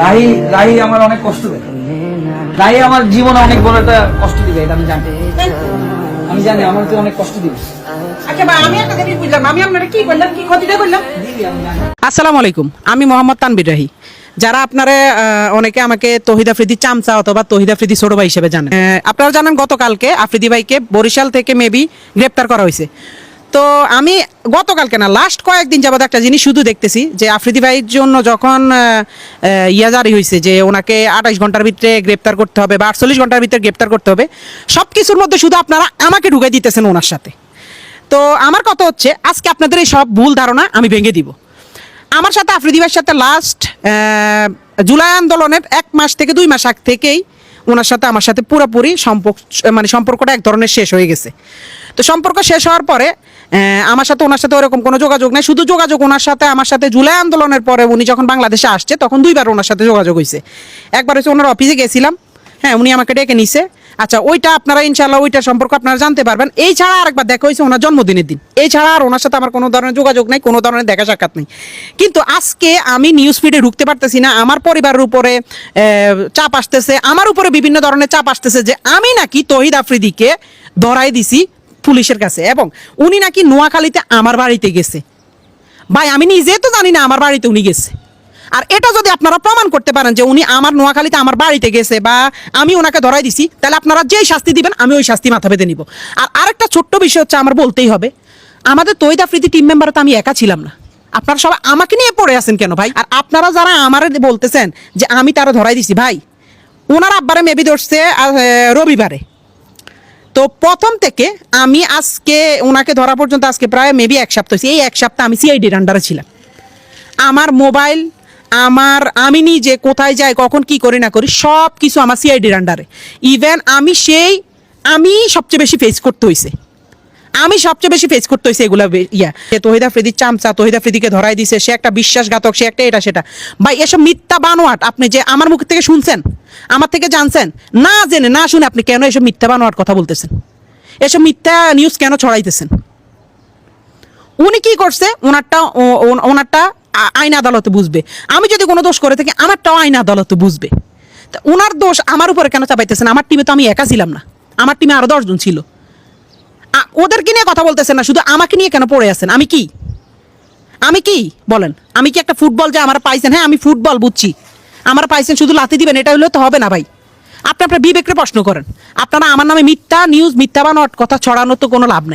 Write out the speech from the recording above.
রাহি রাহি আমার অনেক কষ্ট দেয়। রাহি আমার জীবনে অনেক বড় একটা কষ্ট দিবে এটা আমি জানি। আমি জানি আমার তো অনেক কষ্ট দিবে। আচ্ছা ভাই আমি একটা জিনিস বুঝলাম আমি আপনারা কি করলাম কি ক্ষতিটা করলাম দিদি আমি জানি। আসসালামু আলাইকুম আমি মোহাম্মদ তানবির রাহি। যারা আপনারা অনেকে আমাকে তহিদ আফ্রিদি চামচা অথবা তহিদ আফ্রিদি ছোট ভাই হিসেবে জানেন। আপনারা জানেন গতকালকে আফ্রিদি ভাইকে বরিশাল থেকে মেবি গ্রেপ্তার করা হয়েছে। তো আমি গতকালকে না লাস্ট কয়েকদিন যাবত একটা জিনিস শুধু দেখতেছি যে আফ্রিদি ভাইয়ের জন্য যখন ইয়া জারি হয়েছে যে ওনাকে আঠাশ ঘণ্টার ভিতরে গ্রেপ্তার করতে হবে বা আটচল্লিশ ঘণ্টার ভিতরে গ্রেপ্তার করতে হবে সব কিছুর মধ্যে শুধু আপনারা আমাকে ঢুকে দিতেছেন ওনার সাথে। তো আমার কথা হচ্ছে, আজকে আপনাদের এই সব ভুল ধারণা আমি ভেঙে দিব। আমার সাথে আফ্রিদি ভাইয়ের সাথে লাস্ট জুলাই আন্দোলনের এক মাস থেকে দুই মাস আগ থেকেই ওনার সাথে আমার সাথে পুরোপুরি সম্পর্ক মানে সম্পর্কটা এক ধরনের শেষ হয়ে গেছে। তো সম্পর্ক শেষ হওয়ার পরে আমার সাথে ওনার সাথে ওরকম কোনো যোগাযোগ নেই। শুধু যোগাযোগ ওনার সাথে, আমার সাথে জুলাই আন্দোলনের পরে উনি যখন বাংলাদেশে আসছে, তখন দুইবার ওনার সাথে যোগাযোগ হয়েছে একবার হচ্ছে ওনার অফিসে গেছিলাম। হ্যাঁ উনি আমাকে ডেকে নিছে। আচ্ছা ওইটা আপনারা ইনশাল্লাহ ওইটা সম্পর্ক আপনারা জানতে পারবেন। এই ছাড়া আরেকবার দেখা হয়েছে ওনার জন্মদিনের দিন। এই ছাড়া আর ওনার সাথে আমার কোনো ধরনের যোগাযোগ নেই, কোনো ধরনের দেখা সাক্ষাৎ নেই। কিন্তু আজকে আমি নিউজ ফিডে ঢুকতে পারতেছি না। আমার পরিবারের উপরে চাপ আসতেছে। আমার উপরে বিভিন্ন ধরনের চাপ আসতেছে যে আমি নাকি তহিদ আফ্রিদিকে ধরাই দিছি। পুলিশের কাছে। এবং উনি নাকি নোয়াখালীতে আমার বাড়িতে গেছে। ভাই, আমি নিজে তো জানি না আমার বাড়িতে উনি গেছে। আর এটা যদি আপনারা প্রমাণ করতে পারেন যে উনি আমার নোয়াখালীতে আমার বাড়িতে গেছে বা আমি ওনাকে ধরাই দিছি, তাহলে আপনারা যেই শাস্তি দিবেন, আমি ওই শাস্তি মাথা পেতে নিব। আর আরেকটা ছোট্ট বিষয় হচ্ছে, আমার বলতেই হবে, আমাদের তৈদ আফ্রিদি টিম মেম্বার তো আমি একা ছিলাম না। আপনারা সবাই আমাকে নিয়ে পড়ে আছেন কেন ভাই? আর আপনারা যারা আমার বলতেছেন যে আমি তারা ধরাই দিছি, ভাই, ওনার আব্বারে মেবি ধরছে রবিবারে। তো প্রথম থেকে আমি আজকে, ওনাকে ধরা পর্যন্ত আজকে প্রায় মেবি এক সপ্তাহ। এই এক সপ্তাহ আমি সিআইডির আন্ডারে ছিলাম। আমার মোবাইল আমার, আমি নিজে কোথায় যাই, কখন কি করি না করি সব কিছু আমার সিআইডির আন্ডারে ইভেন আমি সেই, আমি সবচেয়ে বেশি ফেস করতে হয়েছে। আমি সবচেয়ে বেশি ফেস করতে হয়েছে এগুলো ইয়া তহিদা ফ্রিদির চামচা, তহিদা ফ্রিদিকে ধরাই দিছে, সে একটা বিশ্বাসঘাতক সে একটা এটা, সেটা। ভাই, এসব মিথ্যা বানোয়াট, আপনি যে আমার মুখ থেকে শুনছেন, আমার থেকে জানছেন, না জেনে, না শুনে আপনি কেন এসব মিথ্যা বানোয়াট কথা বলতেছেন? এসব মিথ্যা নিউজ কেন ছড়াইতেছেন? উনি কি করছে? ওনারটা ওনারটা আইন আদালতে বুঝবে। আমি যদি কোনো দোষ করে থাকি, আমারটাও আইন আদালতে বুঝবে। তা ওনার দোষ আমার উপরে কেন চাপাইতেছেন? আমার টিমে তো আমি একা ছিলাম না। আমার টিমে আরও দশজন ছিল। ওদেরকে নিয়ে কথা বলতেছেন না, শুধু আমাকে নিয়ে কেন পড়ে আছেন? আমি কি? আমি কি? বলেন। আমি কি একটা ফুটবল যে আমার পাইছেন? হ্যাঁ আমি ফুটবল বুঝছি। আমার পাইছেন শুধু লাথি দিবেন, এটা হলে তো হবে না ভাই। আপনি আপনার বিবেককে প্রশ্ন করেন। আপনারা আমার নামে মিথ্যা নিউজ মিথ্যা বানোয়াট কথা ছড়ানোর তো কোনো লাভ নাই।